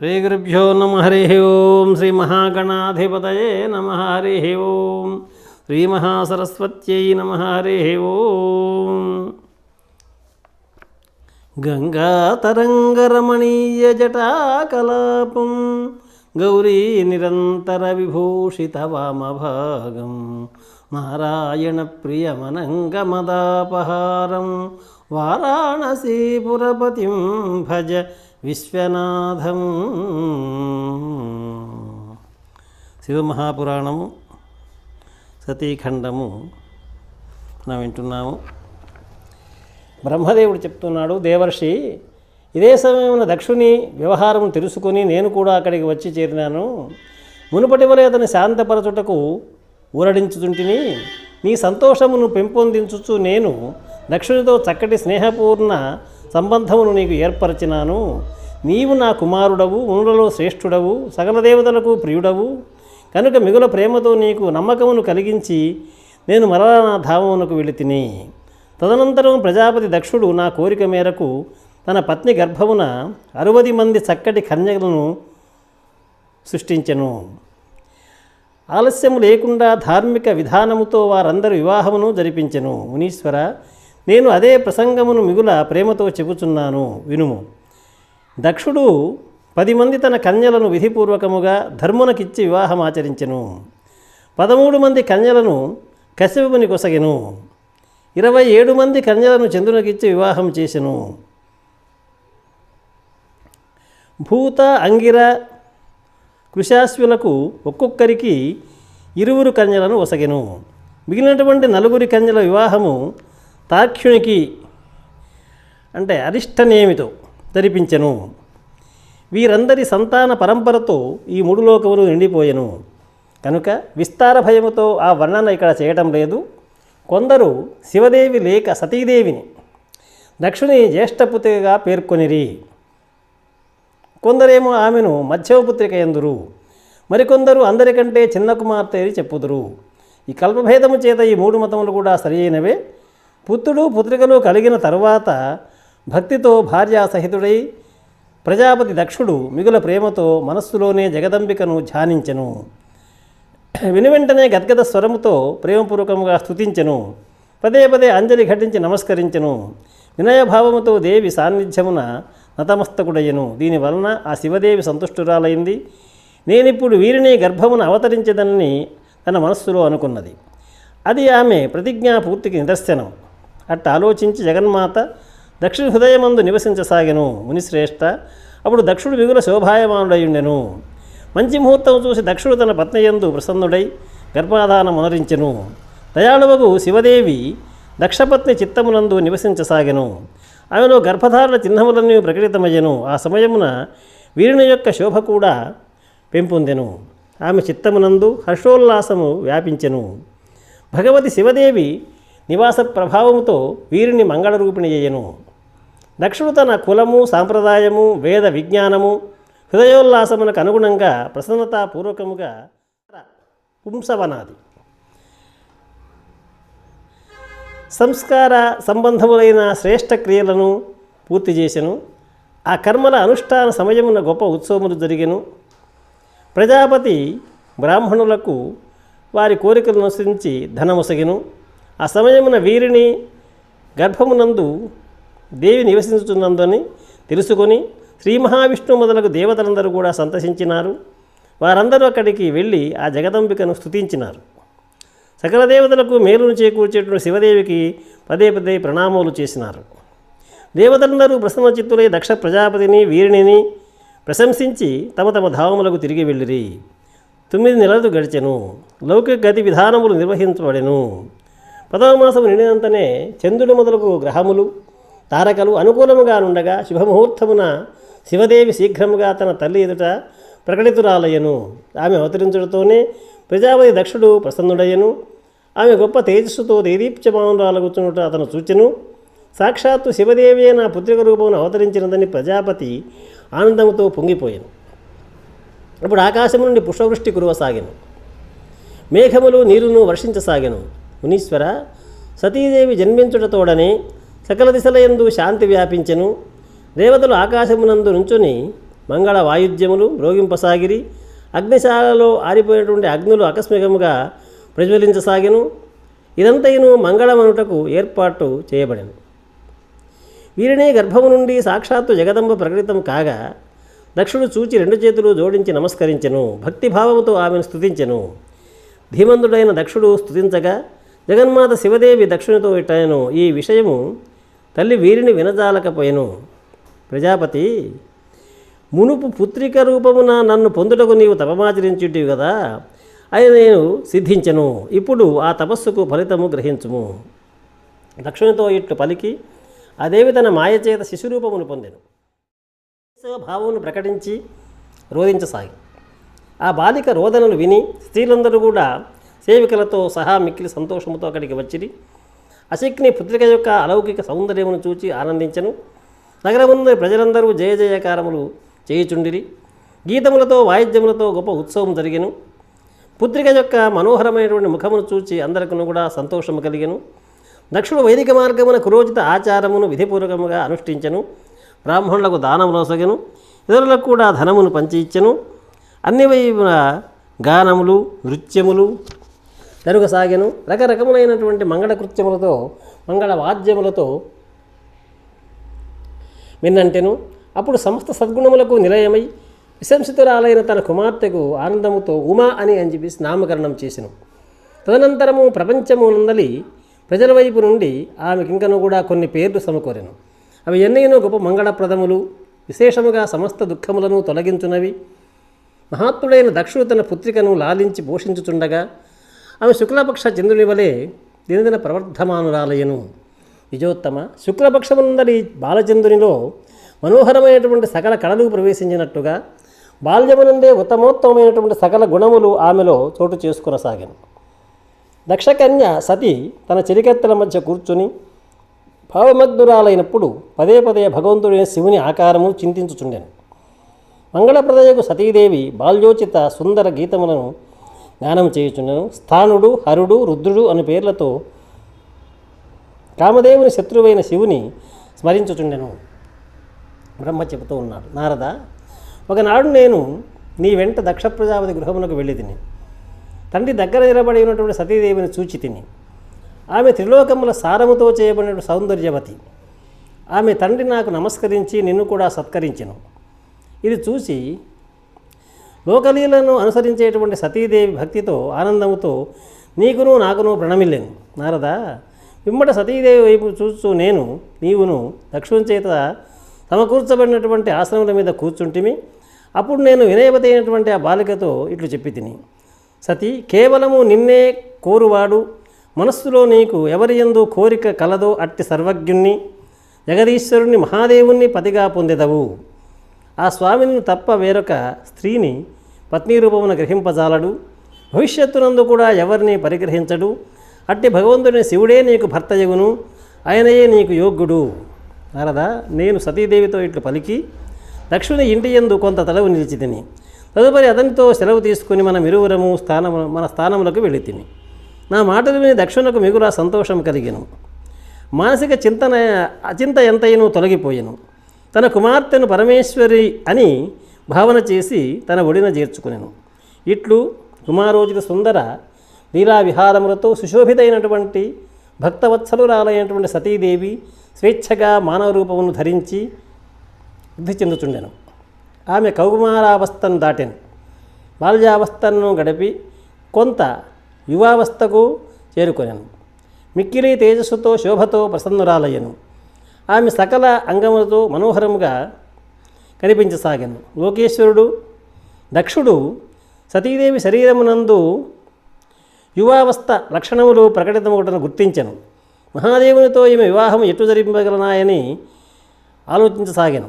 శ్రీ గురుభ్యో నమ హరి ఓం శ్రీ మహాగణాధిపతయే నమ హరి ఓం శ్రీ మహాసరస్వత్యై నమ హరి ఓం. గంగాతరంగరమణీయ జటాకలాపం గౌరీ నిరంతర విభూషిత వామభాగం నారాయణ ప్రియమనంగమదాపహారం వారాణసీపురపతిం భజ విశ్వనాథం. శివమహాపురాణము సతీఖండము మనం వింటున్నాము. బ్రహ్మదేవుడు చెప్తున్నాడు దేవర్షి ఇదే సమయమున దక్షుని వ్యవహారం తెలుసుకొని నేను కూడా అక్కడికి వచ్చి చేరినాను. మునుపటి వలె అతని శాంతపరచుటకు ఊరడించుతుంటిని నీ సంతోషమును పెంపొందించుచు నేను దక్షునితో చక్కటి స్నేహపూర్ణ సంబంధమును నీకు ఏర్పరచినాను. నీవు నా కుమారుడవు మునులలో శ్రేష్ఠుడవు సకల దేవతలకు ప్రియుడవు. కనుక మిగుల ప్రేమతో నీకు నమ్మకమును కలిగించి నేను మరలా నా ధామమునకు వెళితిని. తదనంతరం ప్రజాపతి దక్షుడు నా కోరిక మేరకు తన పత్ని గర్భమున అరవది మంది చక్కటి కన్యలను సృష్టించెను. ఆలస్యము లేకుండా ధార్మిక విధానముతో వారందరి వివాహమును జరిపించెను. మునీశ్వర నేను అదే ప్రసంగమును మిగుల ప్రేమతో చెబుచున్నాను వినుము. దక్షుడు పది మంది తన కన్యలను విధిపూర్వకముగా ధర్మునకిచ్చి వివాహం ఆచరించెను. పదమూడు మంది కన్యలను కశ్యపుని కొసగెను. ఇరవై ఏడు మంది కన్యలను చంద్రునికిచ్చి వివాహం చేసెను. భూత అంగిర కృషాశ్వులకు ఒక్కొక్కరికి ఇరువురు కన్యలను ఒసగెను. మిగిలినటువంటి నలుగురి కన్యల వివాహము తాక్షునికి అంటే అరిష్టనేమితో ధరిపించెను. వీరందరి సంతాన పరంపరతో ఈ మూడు లోకములు నిండిపోయెను. కనుక విస్తార భయముతో ఆ వర్ణన ఇక్కడ చేయటం లేదు. కొందరు శివదేవి లేక సతీదేవిని దక్షుని జ్యేష్ఠపుత్రికగా పేర్కొనిరి. కొందరేమో ఆమెను మధ్యవపుత్రిక ఎందురు. మరికొందరు అందరికంటే చిన్న కుమార్తె అని చెప్పుదురు. ఈ కల్పభేదము చేత ఈ మూడు మతములు కూడా సరియైనవే పుత్రుడు పుత్రికలు కలిగిన తరువాత భక్తితో భార్యాసహితుడై ప్రజాపతి దక్షుడు మిగుల ప్రేమతో మనస్సులోనే జగదంబికను ధ్యానించెను. వినువెంటనే గద్గద స్వరముతో ప్రేమపూర్వకంగా స్తుతించెను. పదే పదే అంజలి ఘటించి నమస్కరించెను. వినయభావముతో దేవి సాన్నిధ్యమున నతమస్తకుడయ్యను. దీనివలన ఆ శివదేవి సంతుష్టురాలైంది. నేనిప్పుడు వీరిని గర్భమున అవతరించదనని తన మనస్సులో అనుకున్నది. అది ఆమె ప్రతిజ్ఞా పూర్తికి నిదర్శనం. అట్ట ఆలోచించి జగన్మాత దక్షిణ హృదయమందు నివసించసాగెను మునిశ్రేష్ఠ అప్పుడు దక్షుడు మిగుల శోభాయమానుడయుండెను. మంచి ముహూర్తం చూసి దక్షుడు తన పత్నియందు ప్రసన్నుడై గర్భాధానం అనరించెను దయాళువకు శివదేవి దక్షపత్ని చిత్తమునందు నివసించసాగెను. ఆమెలో గర్భధారణ చిహ్నములన్నీ ప్రకటితమయ్యను. ఆ సమయమున వీరుని యొక్క శోభ కూడా పెంపొందెను. ఆమె చిత్తమునందు హర్షోల్లాసము వ్యాపించెను. భగవతి శివదేవి నివాస ప్రభావముతో వీరిని మంగళరూపిణి చేయను. దక్షుడు తన కులము సాంప్రదాయము వేద విజ్ఞానము హృదయోల్లాసమునకు అనుగుణంగా ప్రసన్నతాపూర్వకముగా పుంసవనాది. సంస్కార సంబంధములైన శ్రేష్ఠ క్రియలను పూర్తి చేసెను. ఆ కర్మల అనుష్ఠాన సమయమున గొప్ప ఉత్సవములు జరిగెను. ప్రజాపతి బ్రాహ్మణులకు వారి కోరికలను అనుసరించి ధనముసగెను ఆ సమయమున వీరిని గర్భమునందు దేవి నివసించుతున్నందని తెలుసుకొని శ్రీ మహావిష్ణువు మొదలగు దేవతలందరూ కూడా సంతసించినారు. వారందరూ అక్కడికి వెళ్ళి ఆ జగదంబికను స్తుతించినారు. సకల దేవతలకు మేలును చేకూర్చేటువంటి శివదేవికి పదే పదే ప్రణామాలు చేసినారు. దేవతలందరూ ప్రసన్న చిత్తులై దక్ష ప్రజాపతిని వీరిని ప్రశంసించి తమ తమ ధావములకు తిరిగి వెళ్ళిరి. తొమ్మిది నెలలు గడిచెను. లౌకిక గతి విధానములు నిర్వహించబడెను. పదవ నిండినంతనే చంద్రుడు మొదలగు గ్రహములు తారకలు అనుకూలముగా నుండగా శుభముహూర్తమున శివదేవి శీఘ్రముగా తన తల్లి ఎదుట ప్రకటితురాలయ్యను. ఆమె అవతరించడంతోనే ప్రజాపతి దక్షుడు ప్రసన్నుడయ్యను. ఆమె గొప్ప తేజస్సుతో దేదీప్యమానురాలగుచున్నట అతను సూచెను సాక్షాత్తు శివదేవి నా పుత్రిక రూపమును అవతరించినదని ప్రజాపతి ఆనందంతో పొంగిపోయాను. అప్పుడు ఆకాశం నుండి పుష్పవృష్టి కురవసాగాను. మేఘములు నీరును వర్షించసాగాను. మునీశ్వర సతీదేవి జన్మించుటతోడనే సకల దిశలయందు శాంతి వ్యాపించెను. దేవతలు ఆకాశమునందు నుంచుని మంగళ వాయుద్యములు మ్రోగింపసాగిరి అగ్నిశాలలో ఆరిపోయినటువంటి అగ్నులు ఆకస్మికముగా ప్రజ్వలించసాగెను. ఇదంతయును మంగళమనుటకు ఏర్పాటు చేయబడెను. వీరినే గర్భము నుండి సాక్షాత్తు జగదంబ ప్రకటితం కాగా దక్షుడు చూచి రెండు చేతులు జోడించి నమస్కరించెను. భక్తిభావముతో ఆమెను స్తుతించెను. ధీమంతుడైన దక్షుడు స్థుతించగా జగన్మాత శివదేవి దక్షిణతో ఇట్టాయను. ఈ విషయము తల్లి వీరిని వినజాలకపోయెను. ప్రజాపతి మునుపు పుత్రిక రూపమున నన్ను పొందుటకు నీవు తపమాచరించుటివి కదా అది నేను సిద్ధించను. ఇప్పుడు ఆ తపస్సుకు ఫలితము గ్రహించుము. దక్షిణతో ఇట్లు పలికి అదేవి తన మాయచేత శిశురూపమును పొందెను. భావమును ప్రకటించి రోధించసాగి. ఆ బాలిక రోదనలు విని స్త్రీలందరూ కూడా సేవికలతో సహా మిక్కిలి సంతోషముతో అక్కడికి వచ్చిరి. అశక్ని పుత్రిక యొక్క అలౌకిక సౌందర్యమును చూచి ఆనందించను. నగరమున్న ప్రజలందరూ జయ జయకారములు చేయుచుండిరి. గీతములతో వాయిద్యములతో గొప్ప ఉత్సవం జరిగెను. పుత్రిక యొక్క మనోహరమైనటువంటి ముఖమును చూచి అందరికను కూడా సంతోషము కలిగెను. దక్షుడు వైదిక మార్గమున కురోచిత ఆచారమును విధిపూర్వకముగా అనుష్ఠించెను. బ్రాహ్మణులకు దానములొసగెను ఇతరులకు కూడా ధనమును పంచి ఇచ్చెను అన్ని గానములు నృత్యములు జరుగసాగాను. రకరకములైనటువంటి మంగళ కృత్యములతో మంగళ వాద్యములతో విన్నంటెను. అప్పుడు సమస్త సద్గుణములకు నిలయమై విశంసితురాలైన తన కుమార్తెకు ఆనందముతో ఉమా అని అని చెప్పేసి నామకరణం చేసెను. తదనంతరము ప్రపంచము నందలి ప్రజల వైపు నుండి ఆమెకింకను కూడా కొన్ని పేర్లు సమకూరెను. అవి ఎన్నైనో గొప్ప మంగళప్రదములు విశేషముగా సమస్త దుఃఖములను తొలగించునవి. మహాత్ముడైన దక్షుడు తన పుత్రికను లాలించి పోషించుచుండగా ఆమె శుక్లపక్ష చంద్రుని వలె దినదిన ప్రవర్ధమానురాలయను విజోత్తమ శుక్లపక్షమునందరి బాలచంద్రునిలో మనోహరమైనటువంటి సకల కళలు ప్రవేశించినట్టుగా బాల్యమునందే ఉత్తమోత్తమైనటువంటి సకల గుణములు ఆమెలో చోటు చేసుకునసాగాను. దక్షకన్య సతి తన చెలికత్తెల మధ్య కూర్చుని భావమగ్నురాలైనప్పుడు పదే పదే భగవంతుడైన శివుని ఆకారము చింతించుచుండెను. మంగళప్రదయకు సతీదేవి బాల్యోచిత సుందర గీతములను గానం చేయుచున్నాను స్థానుడు హరుడు రుద్రుడు అనే పేర్లతో కామదేవుని శత్రువైన శివుని స్మరించుచుండెను. బ్రహ్మ చెబుతూ ఉన్నాడు నారద ఒకనాడు నేను నీ వెంట దక్ష ప్రజాపతి గృహమునకు వెళ్ళి తిని తండ్రి దగ్గర నిలబడి ఉన్నటువంటి సతీదేవిని చూచి తిని. ఆమె త్రిలోకముల సారముతో చేయబడిన సౌందర్యవతి. ఆమె తండ్రి నాకు నమస్కరించి నిన్ను కూడా సత్కరించెను. ఇది చూసి లోకలీలను అనుసరించేటువంటి సతీదేవి భక్తితో ఆనందముతో నీకును నాకును ప్రణమిల్లేను. నారద పిమ్మట సతీదేవి వైపు చూస్తూ నేను నీవును దక్షుని చేత సమకూర్చబడినటువంటి ఆశ్రముల మీద కూర్చుంటిమి. అప్పుడు నేను వినయవతి అయినటువంటి ఆ బాలికతో ఇట్లు చెప్పి తిని సతీ కేవలము నిన్నే కోరువాడు మనస్సులో నీకు ఎవరి ఎందు కోరిక కలదో అట్టి సర్వజ్ఞుణ్ణి జగదీశ్వరుని మహాదేవుణ్ణి పతిగా పొందెదవు. ఆ స్వామిని తప్ప వేరొక స్త్రీని పత్ని రూపమున గ్రహింపజాలడు. భవిష్యత్తునందు కూడా ఎవరిని పరిగ్రహించడు. అట్టి భగవంతుని శివుడే నీకు భర్తయగును ఆయనయే నీకు యోగ్యుడు. నారదా నేను సతీదేవితో ఇట్లు పలికి లక్ష్మిని ఇంటి యందు కొంత తలవు నిలిచి తిని తదుపరి అతనితో సెలవు తీసుకుని మనం ఇరువురము స్థానము మన స్థానములకు వెళ్ళి తిని నా మాటలు విని దక్షునకు మిగుల సంతోషం కలిగెను. మానసిక చింతన అచింత ఎంతైనూ తొలగిపోయెను. తన కుమార్తెను పరమేశ్వరి అని భావన చేసి తన ఒడిన చేర్చుకునేను. ఇట్లు కుమారోజిత సుందర లీలా విహారములతో సుశోభితైనటువంటి భక్తవత్సలురాలైనటువంటి సతీదేవి స్వేచ్ఛగా మానవ రూపమును ధరించి వృద్ధి చెందుచుండెను. ఆమె కౌమారావస్థను దాటెను. బాల్యావస్థను గడిపి కొంత యువావస్థకు చేరుకొనెను. మిక్కిలి తేజస్సుతో శోభతో ప్రసన్నురాలయ్యను. ఆమె సకల అంగములతో మనోహరముగా కనిపించసాగాను. లోకేశ్వరుడు దక్షుడు సతీదేవి శరీరమునందు యువావస్థ లక్షణములు ప్రకటితమొకటను గుర్తించెను. మహాదేవునితో ఈమె వివాహం ఎటు జరిపగలనాయని ఆలోచించసాగాను.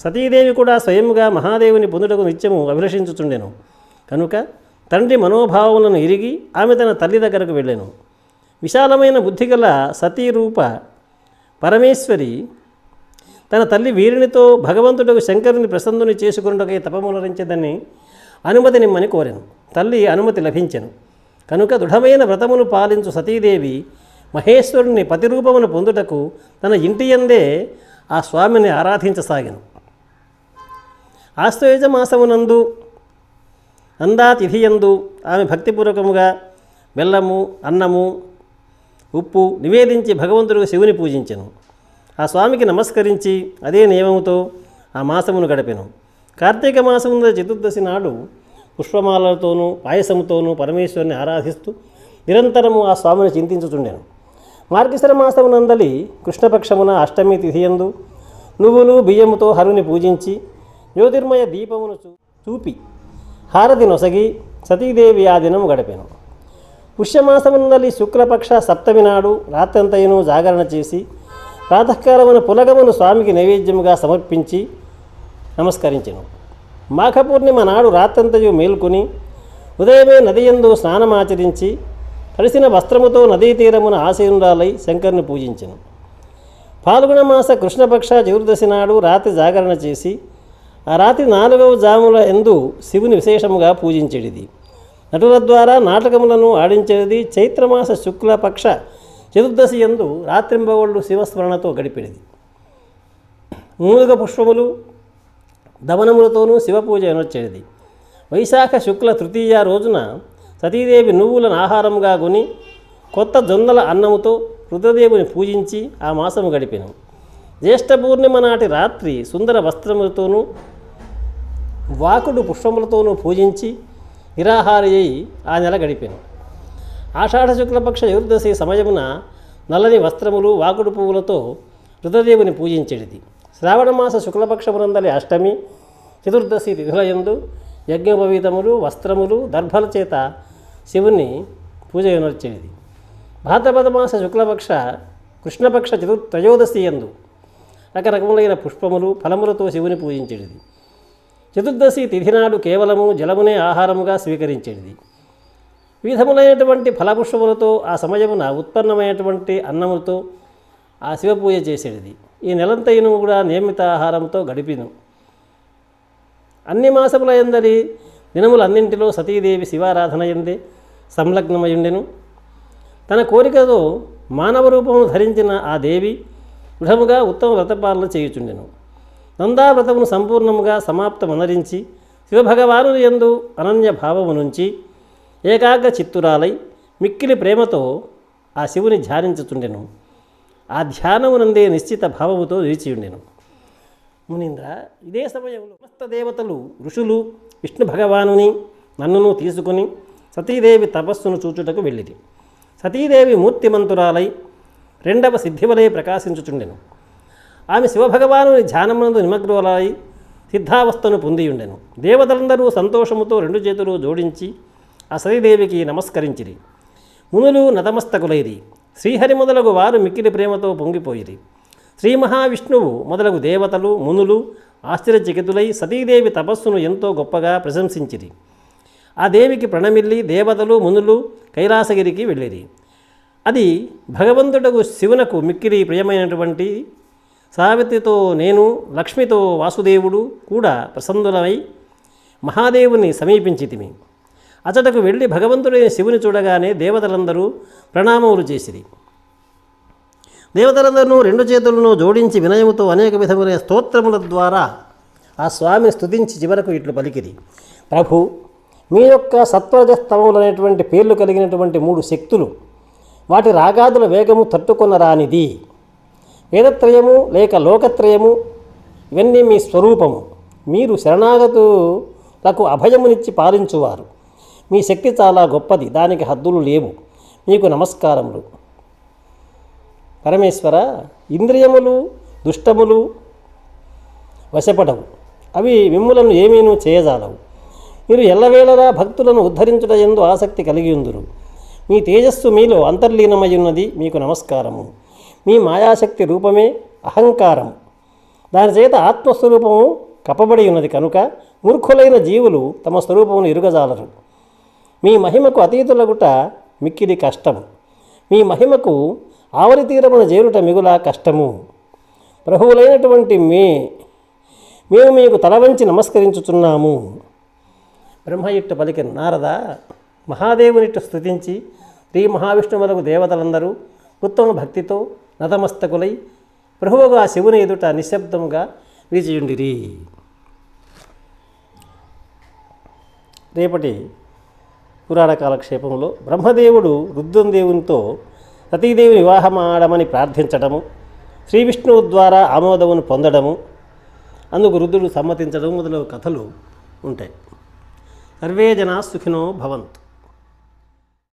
సతీదేవి కూడా స్వయంగా మహాదేవుని పొందుటకు నిత్యము అభిలషించుచుండెను. కనుక తండ్రి మనోభావములను ఎరిగి ఆమె తన తల్లి దగ్గరకు వెళ్ళాను. విశాలమైన బుద్ధిగల సతీ రూప పరమేశ్వరి తన తల్లి వీరినితో భగవంతుడు శంకరుని ప్రసన్నుని చేసుకున్నటకై తపములరించదని అనుమతి నిమ్మని కోరాను. తల్లి అనుమతి లభించెను. కనుక దృఢమైన వ్రతమును పాలించు సతీదేవి మహేశ్వరుని పతిరూపమును పొందుటకు తన ఇంటి యందే ఆ స్వామిని ఆరాధించసాగాను. ఆశ్వయుజ మాసమునందు అందా తిథియందు ఆమె భక్తిపూర్వకముగా బెల్లము అన్నము ఉప్పు నివేదించి భగవంతుడు శివుని పూజించెను. ఆ స్వామికి నమస్కరించి అదే నియమముతో ఆ మాసమును గడిపెను. కార్తీక మాసమున చతుర్దశి నాడు పుష్పమాలతోనూ పాయసముతోనూ పరమేశ్వరుని ఆరాధిస్తూ నిరంతరము ఆ స్వామిని చింతించుచుండెను. మార్గశిర మాసమునందలి కృష్ణపక్షమున అష్టమి తిథియందు నువ్వులు బియ్యముతో హరుని పూజించి జ్యోతిర్మయ దీపమును చూ చూపి హారతి నొసగి సతీదేవి ఆ దినము గడిపెను. పుష్యమాసముందలి శుక్లపక్ష సప్తమి నాడు రాత్రంతయును జాగరణ చేసి ప్రాతకాలమున పులగమును స్వామికి నైవేద్యముగా సమర్పించి నమస్కరించెను. మాఘ పూర్ణిమ నాడు రాత్రంతయు మేల్కొని ఉదయమే నదియందు స్నానమాచరించి కలిసిన వస్త్రముతో నదీ తీరమున ఆశీనురాలై శంకర్ని పూజించెను. పాల్గొన మాస కృష్ణపక్ష చతుర్దశి నాడు రాత్రి జాగరణ చేసి ఆ రాత్రి నాలుగవ జాముల ఎందు శివుని విశేషముగా పూజించేడిది. నటుల ద్వారా నాటకములను ఆడించేది చైత్రమాస శుక్లపక్ష చతుర్దశి ఎందు రాత్రింబవళ్ళు శివస్మరణతో గడిపేది. మూలుగ పుష్పములు దమనములతోనూ శివపూజ అనొచ్చేది వైశాఖ శుక్ల తృతీయ రోజున సతీదేవి నువ్వులను ఆహారంగా కొని కొత్త జొన్నల అన్నముతో రుద్రదేవుని పూజించి ఆ మాసము గడిపెను. జ్యేష్ఠ పూర్ణిమ నాటి రాత్రి సుందర వస్త్రములతోనూ వాకుడు పుష్పములతోనూ పూజించి నిరాహారి అయి ఆ నెల గడిపాను. ఆషాఢ శుక్లపక్ష చతుర్దశి సమయమున నల్లని వస్త్రములు వాకుడు పువ్వులతో రుద్రదేవుని పూజించేది శ్రావణమాస శుక్లపక్షమునందలి అష్టమి చతుర్దశి తిథులయందు యజ్ఞోపవీతములు వస్త్రములు దర్భల చేత శివుని పూజ వినర్చేది భాద్రపద మాస శుక్లపక్ష కృష్ణపక్ష చతుర్ త్రయోదశి యందు రకరకములైన పుష్పములు ఫలములతో శివుని పూజించేది చతుర్దశి తిథి నాడు కేవలము జలమునే ఆహారముగా స్వీకరించేది. వివిధములైనటువంటి ఫలపుష్పములతో ఆ సమయమున ఉత్పన్నమైనటువంటి అన్నములతో ఆ శివపూజ చేసేది. ఈ నెలంతయును కూడా నియమిత ఆహారంతో గడిపిను. అన్ని మాసముల ఎందరి దినములన్నింటిలో సతీదేవి శివారాధన ఎందే సంలగ్నమయుండెను. తన కోరికతో మానవ రూపము ధరించిన ఆ దేవి దృఢముగా ఉత్తమ వ్రతపాలన చేయుచుండెను. నందా వ్రతమును సంపూర్ణముగా సమాప్తమనరించి శివభగవాను యందు అనన్య భావము నుంచి ఏకాగ్ర చిత్తురాలై మిక్కిలి ప్రేమతో ఆ శివుని ధ్యానించుతుండెను ఆ ధ్యానమునందే నిశ్చిత భావముతో నిలిచియుండెను. మునీంద్ర ఇదే సమయంలో సమస్త దేవతలు ఋషులు విష్ణు భగవానుని నన్నును తీసుకుని సతీదేవి తపస్సును చూచుటకు వెళ్ళిది సతీదేవి మూర్తిమంతురాలై రెండవ సిద్ధివలే ప్రకాశించుచుండెను. ఆమె శివభగవానుని ధ్యానమునందు నిమగ్నులై సిద్ధావస్థను పొందియుండెను. దేవతలందరూ సంతోషముతో రెండు చేతులు జోడించి ఆ సతీదేవికి నమస్కరించిరి. మునులు నతమస్తకులైరి. శ్రీహరి మొదలగు వారు మిక్కిలి ప్రేమతో పొంగిపోయిరి. శ్రీ మహావిష్ణువు మొదలగు దేవతలు మునులు ఆశ్చర్యచకితులై సతీదేవి తపస్సును ఎంతో గొప్పగా ప్రశంసించిరి. ఆ దేవికి ప్రణమిల్లి దేవతలు మునులు కైలాసగిరికి వెళ్ళిరి. అది భగవంతుడకు శివునకు మిక్కిలి ప్రియమైనటువంటి సావిత్రితో నేను లక్ష్మితో వాసుదేవుడు కూడా ప్రసన్నులమై మహాదేవుని సమీపించితిమి. అతడకు వెళ్ళి భగవంతుడైన శివుని చూడగానే దేవతలందరూ ప్రణామములు చేసిరి. దేవతలందరూ రెండు చేతులను జోడించి వినయముతో అనేక విధములైన స్తోత్రముల ద్వారా ఆ స్వామిని స్తుతించి చివరకు ఇట్లు పలికిరి. ప్రభు మీ యొక్క సత్వజస్తమములనేటువంటి పేర్లు కలిగినటువంటి మూడు శక్తులు వాటి రాగాదుల వేగము తట్టుకొనరానిది. వేదత్రయము లేక లోకత్రయము ఇవన్నీ మీ స్వరూపము. మీరు శరణాగతులకు అభయమునిచ్చి పాలించువారు. మీ శక్తి చాలా గొప్పది దానికి హద్దులు లేవు. మీకు నమస్కారములు. పరమేశ్వర ఇంద్రియములు దుష్టములు వశపడవు. అవి మిమ్ములను ఏమీనూ చేయజాలవు. మీరు ఎల్లవేళలా భక్తులను ఉద్ధరించుట ఎందు ఆసక్తి కలిగి ఉందురు. మీ తేజస్సు మీలో అంతర్లీనమై ఉన్నది మీకు నమస్కారము. మీ మాయాశక్తి రూపమే అహంకారం. దాని చేత ఆత్మస్వరూపము కప్పబడి ఉన్నది కనుక మూర్ఖులైన జీవులు తమ స్వరూపమును ఇరుగజాలరు మీ మహిమకు అతీతులగుట మిక్కిలి కష్టము. మీ మహిమకు ఆవరి తీరమున చేరుట మిగులా కష్టము. ప్రభువులైనటువంటి మే మేము మీకు తలవంచి నమస్కరించుచున్నాము. బ్రహ్మ ఇట్టు పలికిన నారద మహాదేవునిట్టు స్థుతించి శ్రీ మహావిష్ణువులకు దేవతలందరూ ఉత్తమ భక్తితో నతమస్తకులై ప్రభువుగా శివుని ఎదుట నిశ్శబ్దముగా నిలిచియుండిరి రేపటి పురాణ కాలక్షేపంలో బ్రహ్మదేవుడు రుద్రందేవునితో సతీదేవి వివాహం ఆడమని ప్రార్థించడము శ్రీ విష్ణువు ద్వారా ఆమోదమును పొందడము అందుకు రుద్రుడు సమ్మతించడం మొదలగు కథలు ఉంటాయి. సర్వే జనా సుఖినో భవంతు.